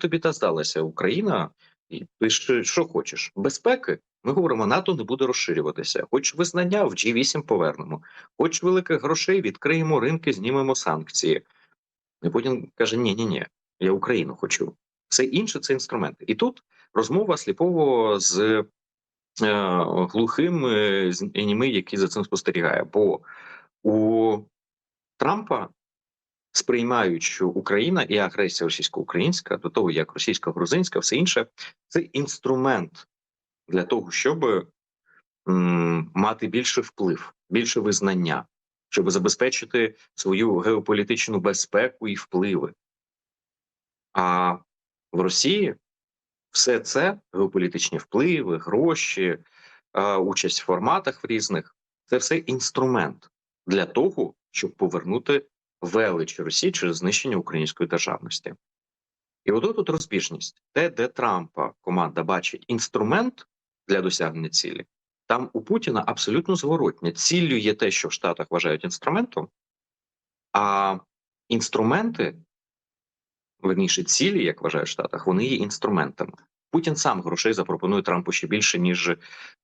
тобі та здалася Україна, і пиши, що хочеш. Безпеки. Ми говоримо, НАТО не буде розширюватися. Хоч визнання в G8 повернемо, хоч великих грошей відкриємо ринки, знімемо санкції. І Путін каже: ні, ні, ні, я Україну хочу. Все інше це інструменти. І тут розмова сліпово з е, глухим е, з- німий, який за цим спостерігає. Бо у Трампа сприймають, що Україна і агресія російсько-українська, до того як російсько-грузинська, все інше, це інструмент для того, щоб мати більший вплив, більше визнання, щоб забезпечити свою геополітичну безпеку і впливи. А в Росії все це геополітичні впливи, гроші, участь в форматах в різних це все інструмент для того, щоб повернути велич Росії через знищення української державності. І от тут розбіжність. Те, де Трампа команда бачить інструмент для досягнення цілі, там у Путіна абсолютно зворотня. Ціллю є те, що в Штатах вважають інструментом, а інструменти, верніше, цілі, як вважають в Штатах, вони є інструментами. Путін сам грошей запропонує Трампу ще більше, ніж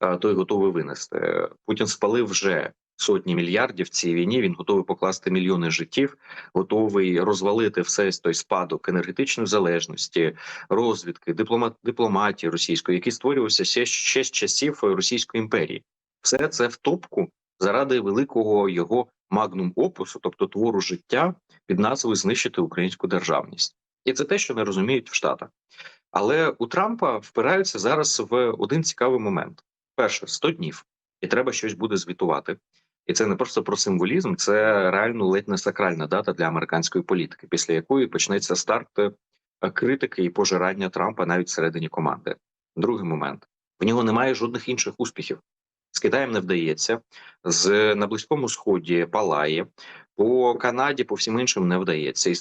е, той готовий винести. Путін спалив вже сотні мільярдів в цій війні. Він готовий покласти мільйони життів, готовий розвалити все той спадок енергетичної залежності, розвідки, диплома, дипломатії російської, який створювався ще, ще з часів Російської імперії. Все це в топку заради великого його магнум опусу, тобто твору життя під назвою знищити українську державність, і це те, що не розуміють в Штатах. Але у Трампа впираються зараз в один цікавий момент: перше 100 днів, і треба щось буде звітувати. І це не просто про символізм, це реально ледь не сакральна дата для американської політики, після якої почнеться старт е, критики і пожирання Трампа навіть всередині команди. Другий момент: в нього немає жодних інших успіхів. З Китаєм не вдається, з на близькому сході палає, по Канаді, по всім іншим не вдається.